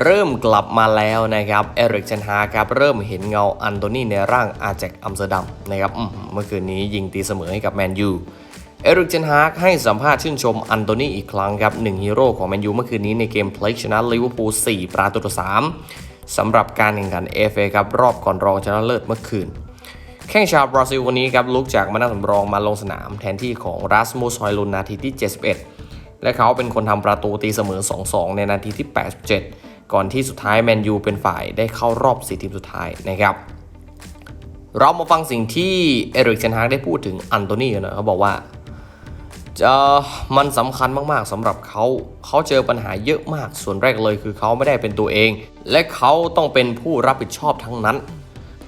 เริ่มกลับมาแล้วนะครับเอริกเชนฮาครับเริ่มเห็นเงาอันโตนีในร่างอาแจกอัมสเตอร์ดัมนะครับเมื่อคืนนี้ยิงตีเสมอให้กับแมนยูเอริกเชนฮาให้สัมภาษณ์ชื่นชมอันโตนีอีกครั้งครับหนึ่งฮีโร่ของแมนยูเมื่อคืนนี้ในเกมเพลย์ชนะลิเวอร์พูล4ประตูต่อ3สำหรับการแข่งขันเอฟเอครับรอบก่อนรองชนะเลิศเมื่อคืน แข้งชาวบราซิลคนนี้ครับลุกจากมานั่งสำรองมาลงสนามแทนที่ของรัสมุสฮอยลุนนาทีที่ 71 และเขาเป็นคนทำประตูตีเสมอ 2-2 ในนาทีที่ 87 ก่อนที่สุดท้ายแมนยูเป็นฝ่ายได้เข้ารอบ4ทีมสุดท้ายนะครับ เรามาฟังสิ่งที่เอริกเชนฮากได้พูดถึงอันโตนีกันหน่อยเขาบอกว่าจะมันสำคัญมากๆสำหรับเขา เขาเจอปัญหาเยอะมาก ส่วนแรกเลยคือเขาไม่ได้เป็นตัวเอง และเขาต้องเป็นผู้รับผิดชอบทั้งนั้น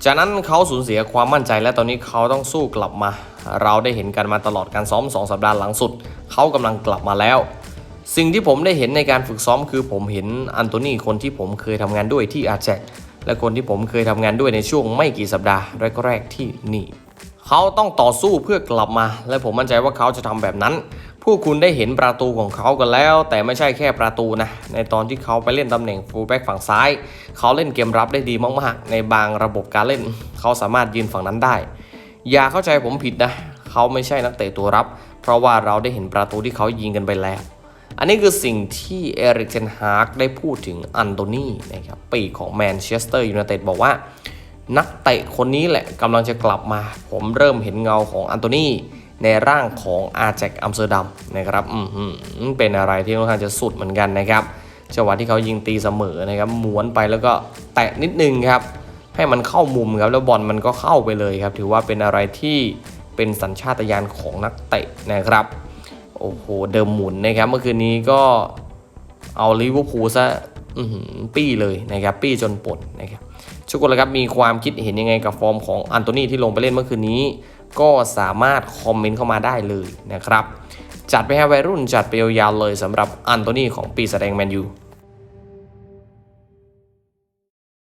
จากนั้นเขาสูญเสียความมั่นใจและตอนนี้เขาต้องสู้กลับมา เราได้เห็นกันมาตลอดการซ้อม 2 สัปดาห์หลังสุด เขากำลังกลับมาแล้ว สิ่งที่ผมได้เห็นในการฝึกซ้อมคือผมเห็นอันโตนีคนที่ผมเคยทำงานด้วยที่อาแจกและคนที่ผมเคยทำงานด้วยในช่วงไม่กี่สัปดาห์แรกๆที่นี่เขาต้องต่อสู้เพื่อกลับมา และผมมั่นใจว่าเขาจะทำแบบนั้น ผู้คุณได้เห็นประตูของเขากันแล้ว แต่ไม่ใช่แค่ประตูนะ ในตอนที่เขาไปเล่นตำแหน่งฟูลแบ็กฝั่งซ้าย เขาเล่นเกมรับได้ดีมากๆ ในบางระบบการเล่น เขาสามารถยืนฝั่งนั้นได้ อย่าเข้าใจผมผิดนะ เขาไม่ใช่นักเตะตัวรับ เพราะว่าเราได้เห็นประตูที่เขายิงกันไปแล้ว อันนี้คือสิ่งที่เอริกเทนฮาร์กได้พูดถึงอันโตนีนะครับปีของแมนเชสเตอร์ยูไนเต็ดบอกว่า นักเตะคนนี้แหละกำลังจะกลับมา ผมเริ่มเห็นเงาของอันโตนีในร่างของอาแจกอัมสเตอร์ดัมนะครับอือหือเป็นอะไรที่ค่อนข้างจะสุดเหมือนกันนะครับจังหวะที่เขายิงตีเสมอนะครับม้วนไปแล้วก็แตะนิดนึงครับ ให้มันเข้ามุมครับแล้วบอลมันก็เข้าไปเลยครับ ถือว่าเป็นอะไรที่เป็นสัญชาตญาณของนักเตะนะครับ อ้โห เดิมหมุนนะครับ เมื่อคืนนี้ก็เอาลิเวอร์พูลซะปี้เลยนะครับ ปี้จนปดนะครับทุกคนละครับ มีความคิดเห็นยังไงกับฟอร์มของอันโตนีที่ลงไปเล่นเมื่อคืนนี้ ก็สามารถคอมเมนต์เข้ามาได้เลยนะครับ จัดไปให้วัยรุ่นจัดไปยาวๆเลยสำหรับอันโตนีของปีแสดงแมนยู